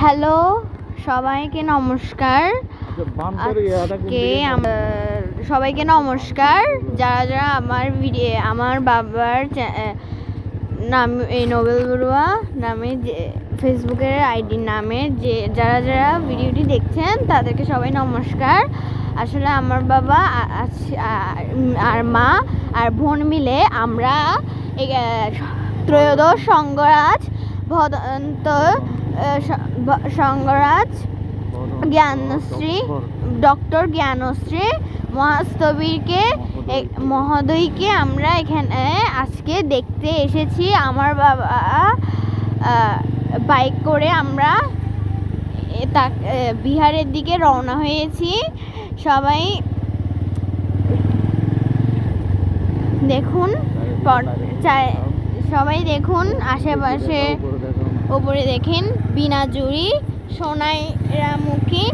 Hello সবাইকে নমস্কার। আজকে আম- সবাইকে নমস্কার। যারা যারা আমার ভিডিও আমার বাবার নাম এই নোবেল বড়ুয়া নামে যে ফেসবুকের আইডির নামে যে যারা যারা ভিডিওটি দেখছেন তাদেরকে সবাই নমস্কার। আসলে আমার বাবা আর মা আর বোন মিলে আমরা ত্রয়োদশ সঙ্গরাজ ভদন্ত আহ, স- ভ- সঙ্গরাজ জ্ঞানশ্রী ডক্টর। জ্ঞানশ্রী মহাস্তবীরকে মহোদয়কে। আমরা এখানে আজকে দেখতে এসেছি। আমার বাবা বাইক করে আমরা তা- বিহারের দিকে রওনা হয়েছি। সবাই দেখুন সবাই দেখুন আশেপাশে ওপরে দেখেন বিনা বিনাজুরি সোনাইরামুখী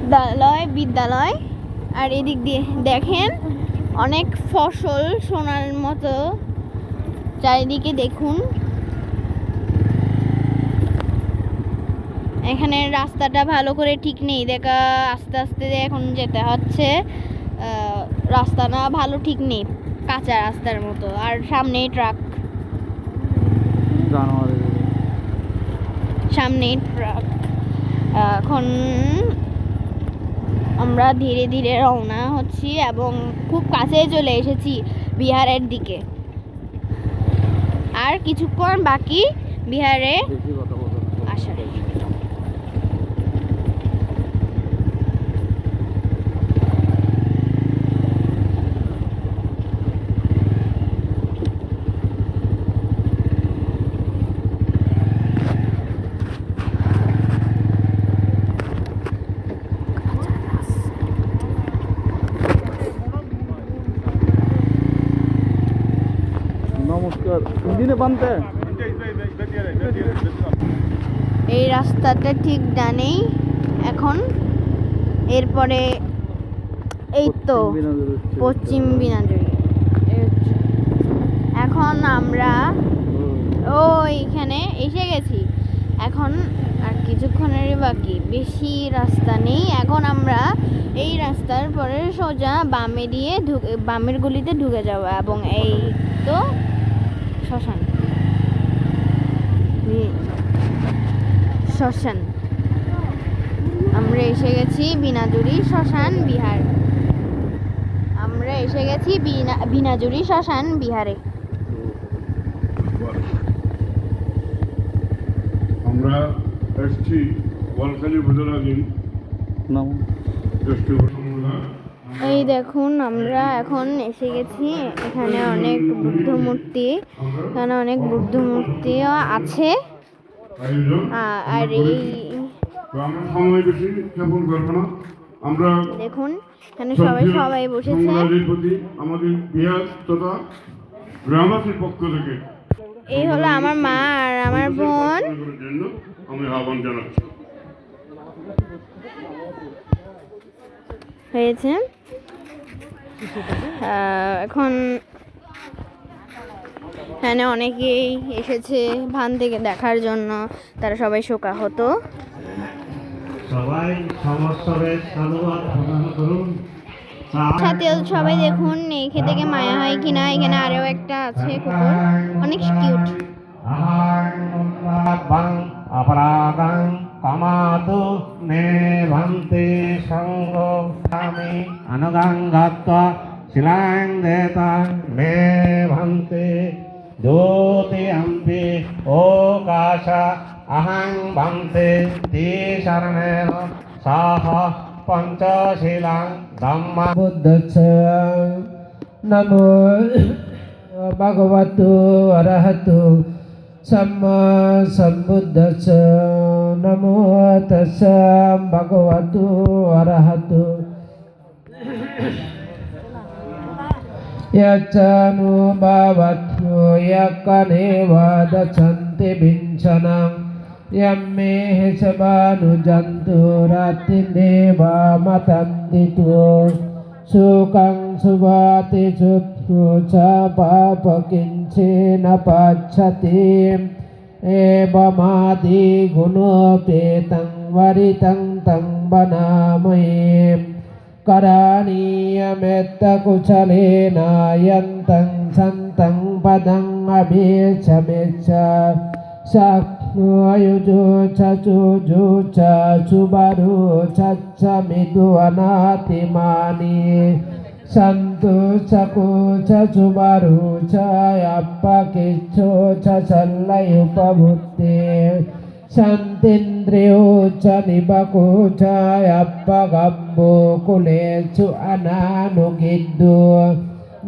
বিদ্যালয় বিদ্যালয়। আর এদিক দিয়ে দেখেন অনেক ফসল সোনার মতো। চারিদিকে দেখুন। এখানে রাস্তাটা ভালো করে ঠিক নেই। দেখা আস্তে আস্তে এখন যেতে হচ্ছে। আহ, রাস্তাটা ভালো ঠিক নেই। কাঁচা রাস্তার মতো। আর সামনেই ট্রাক। সামনেই ট্রাক এখন আমরা ধীরে ধীরে রওনা হচ্ছি এবং খুব কাছে চলে এসেছি বিহারের দিকে। আর কিছুক্ষণ বাকি বিহারে আসার। বানতে। এই রাস্তাটা ঠিক ডানেই। এখন এরপরে এই তো পশ্চিম বিনাজুরি এখন আমরা ও এইখানে এসে গেছি। এখন আর কিছুক্ষণেরই বাকি। বেশি রাস্তা নেই। এখন আমরা এই রাস্তার পরে সোজা বামে দিয়ে ঢুকে বামের গলিতে ঢুকে যাব। এবং এই তো শ্মশান। শ্মশান। আমরা এসে গেছি বিনাজুরি শ্মশান বিহার। আমরা এসে গেছি বিনা বিনাজুরি শ্মশান বিহারে। আমরা এসছি ওয়ালখালি বুঝলাগিন নাম। এই দেখুন আমরা এখন এসে গেছি। এখানে অনেক বুদ্ধ মূর্তি এখানে অনেক বুদ্ধ মূর্তিও আছে। আর এই আমরা দেখুন এখানে সবাই সবাই বসেছে। আমাদের বিহার তথা গ্রামবাসীর পক্ষ থেকে এই হলো আমার মা আর আমার বোন। আমি আহ্বান জানাচ্ছি। হয়েছে। এখন এখানে অনেকেই এসেছে ভান থেকে দেখার জন্য। তারা সবাই সবাই সমস্যরের সাধুবাদ প্রদান করুন। সাথে সবাই দেখুন এই খেতে থেকে মায়া হয় কিনা এখানে আরও একটা আছে কুকুর। অনেক কিউট কামাতু নে ভন্তে সঙ্গ আমি अनुगङ्गत्वा शिलां देता मे भन्ति ज्योतिरम्पि ओकाश अहं भन्ति ती शरणेन साह पञ्चशिलां धम्म। बुद्धच्छ नमो भगवतु अरहतु। सम्मा सम्बुद्धच्छ नमो तस्स भगवतु अरहतु। यच्चानुभावत्यो यकनेव दच्छन्ति विंशनम् यं मे शबानुजन्तु रात्रिदेवा मतन्ति तु सुखं सुभाति सुत्रो च पापकिञ्चेन पच्छति एवमादिगुणोपेतं वरितं तं वनामहे करणीयमेत्तकुशलेन यन्तं सन्तं पदम् अभीक्षमिच्छ शक्नुयुजु चचुजु च सुबरु चच्च मिदुवनातिमानि सन्तु चकु च सुबरु च यप्पकिच्छु च चल्लयुपभुत्ते ಶಂತಿಂದ್ರಿಯೋಚ ನಿಬಕೂಚ ಅಪ್ಪ ಗಂಬು ಕುಲೇಚು ಅನಾನುಗಿದ್ದು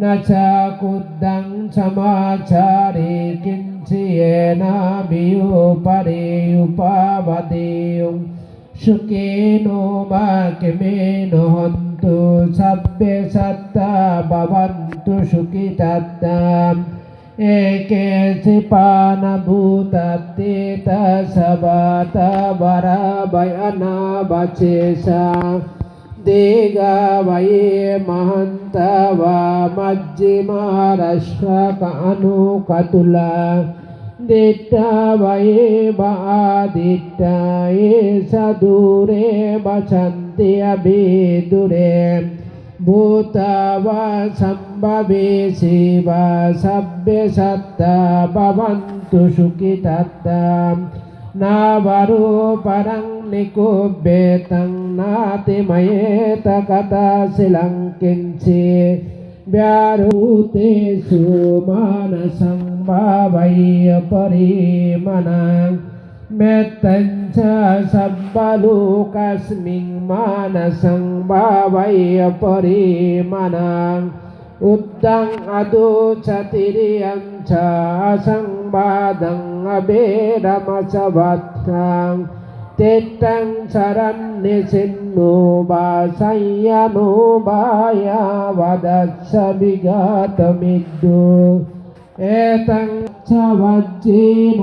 ನ ಚ ಕುದ್ದಂ ಸಮಾಚಾರಿ ಕಿಂಚಿಯೇನಾಭಿಯುಪರಿಯುಪವದಿಯು ಶುಕೇನೋ ಮಕಿಮೇನು ಹಂತು ಸಭ್ಯ ಸತ್ತ ಭವಂತು ಶುಕಿತದ್ದಾಂ सत्ता भवन्तु सुखितत्ताम् एके सिपानभूतत्तेत सबात वरभयना वचेषा दिगा वये महन्त वा मज्जिमारश्वकानुकतुला दिट्टा वये बादिट्टा ये सदूरे वसन्ति अभिदुरे भूतवा सम्भवे शिव सभ्यसत्ता भवन्तु सुखितत्ताम् नावरूपरं निकुब्येतं नातिमयेत कथाशिलं किञ्चि व्यारूतेषु मानसं भावय्य परिमनां मेत्तं च सब्बलोकस्मिन् मानसं भावय्य परिमनाम् उद्धं अदोचतिरियं च असंवादं अभेरमसवत्थां तिष्ठं शरण्यसिन्नो वासय्यनो वाया वदत्स विगतमिद्दु एतं च वज्रेण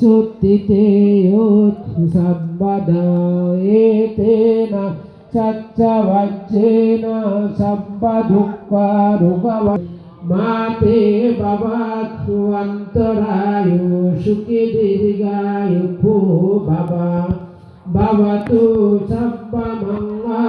सुत्थिते योत्सम्पदा एतेन वज्रेन सम्बदुःखरुगव मा ते भवतु अन्तरायु भव। भवतु सम्बमङ्गा